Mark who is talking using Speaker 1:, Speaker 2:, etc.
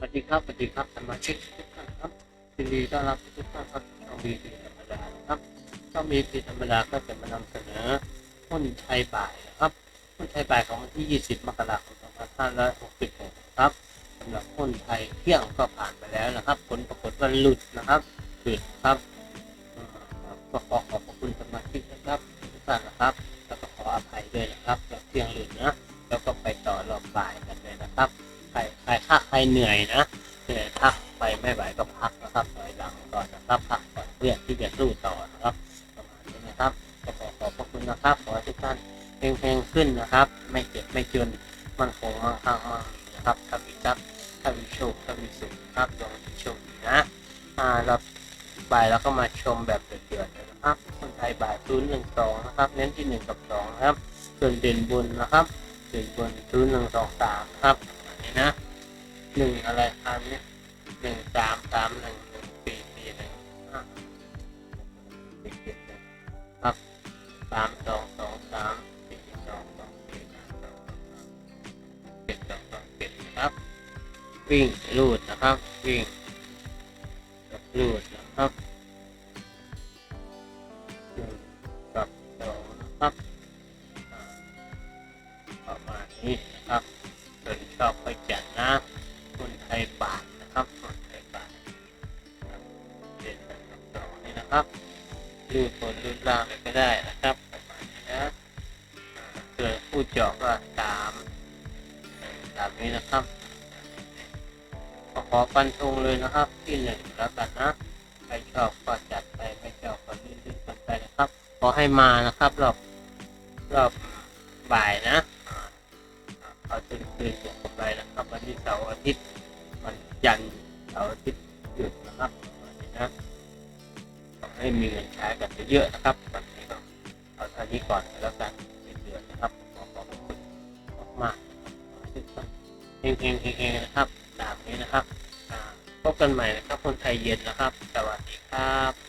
Speaker 1: สวัสดีครับ สวัสดีครับสมาชิกทุกท่านครับยินดีต้อนรับทุกท่านครับช่องมีปีธรรมดานะครับช่องมีปีธรรมดาก็จะมานำเสนอหุ้นไทยบ่ายนะครับหุ้นไทยบ่ายของวันที่ 20 มกราคม 2566 ครับสำหรับหุ้นไทยเที่ยงก็ผ่านไปแล้วนะครับ ผลปรากฏว่าหลุดนะครับหลุดครับอืมก็ขอขอบคุณสมาชิกนะครับทุกท่านนะครับ แล้วก็ขออภัยด้วยนะครับแบบเที่ยงหลุดนะแล้วก็ไปต่อรอบบ่ายกันเลยนะครับ ครใครถ้าใครเหนื่อยนะเหนื่อยพักไปไม่ไหวก็พักนะครับถอยหลังก่อนนะครับพักก่อนเพื่อที่จะสู้ต่อนะครับประมาณนี้นะครับก็ขอขอบพระคุณนะครับขอให้ทุกท่านเฮงๆขึ้นนะครับ ไม่เจ็บไม่จนมันคงมั่งคั่งมั่งมีนะครับถ้ามีทรัพย์ถ้ามีโชคถ้ามีสุขนะครับดวงชคดีนะอ่าเราบ่ายแล้วก็มาชมแบบเดือดๆนะครับคนไทยบ่ายศูนย์หนึ่งสองนะครับเน้นที่หนึ่งกับสองนะครับส่วนเด่นบุญนะครับเด่นบุญศูนย์หนึ่งสองสามครับนนี้นะ หนึ่งอะไรอันนี้หนึ่งสามสามหนึ่งหนึ่งสี่สี่หนึ่งห้าสี่เจ็ดหนึ่งครับสามสองสองสามสี่สองสองสี่สามสองสองสามเจ็ดสองสองเจ็ดนะครับ วิ่งลูดนะครับ วิ่งลูดนะครับหนึ่งกับสองนะครับประมาณนี้นะครับส่วนชอบก็จั นะครับรูดบนรูดล่างก็ได้นะครับประมาณนี้นะอ่าส่วนผู้เจาะก็สามตามนี้นะครับขอฟันธงเลยนะครับ ที่หนึ่งแล้วกันนะใครชอบก็จัดไปไม่ชอบก็ลื่นๆกันไปนะครับ ขอให้มานะครับรอบรอบบ่ายนะเอาจนคืนสุขกำไรนะครับ วันที่เสาร์อาทิตย์ ให้มีเงินใช้กันเยอะๆนะครับวันนี้ก็เอาเท่านี้ก่อนแล้วกันไม่เดือนนะครับขอขอบคุณมากๆเฮงๆเฮงๆนะครับตามนี้นะครับพบกันใหม่นะครับคนไทยเย็นนะครับ สวัสดีครับ